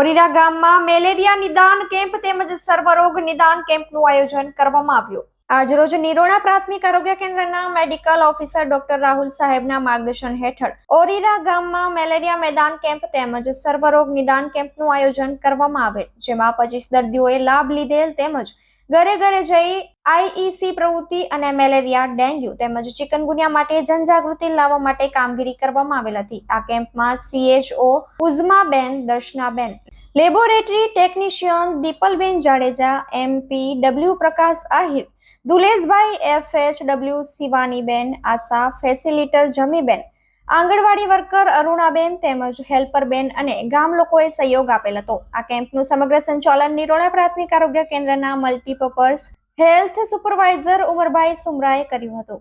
ઓરીરા ગામમાં મેલેરિયા નિદાન કેમ્પ તેમજ સર્વરોગ નિદાન કેમ્પનું આયોજન કરવામાં આવ્યું. આજરોજ નિરોણા પ્રાથમિક આરોગ્ય કેન્દ્રના મેડિકલ ઓફિસર ડોક્ટર રાહુલ સાહેબના માર્ગદર્શન હેઠળ ઓરીરા ગામમાં મેલેરિયા મેદાન કેમ્પ તેમજ સર્વરોગ નિદાન કેમ્પનું આયોજન કરવામાં આવેલ, જેમાં પચીસ દર્દીઓએ લાભ લીધેલ તેમજ ઘરે ઘરે જઈ આઈઈસી પ્રવૃત્તિ અને મેલેરિયા, ડેન્ગ્યુ તેમજ ચિકનગુનિયા માટે જનજાગૃતિ લાવવા માટે કામગીરી કરવામાં આવેલ હતી. આ કેમ્પમાં CHO Uzmaben, Darshanaben, laboratory technician Dipalben Jadeja, MP W Prakash Ahir, Duleshbhai F H W Shivaniben, ASHA facilitator Jamiben anganwadi worker Arunaben તેમજ હેલ્પરબેન અને ગામ લોકોએ સહયોગ આપેલ હતો. આ કેમ્પનું સમગ્ર સંચાલન નિરોણા પ્રાથમિક આરોગ્ય કેન્દ્રના મલ્ટીપર્પઝ હેલ્થ સુપરવાઇઝર ઉમરભાઈ સુમરાએ કર્યું હતું.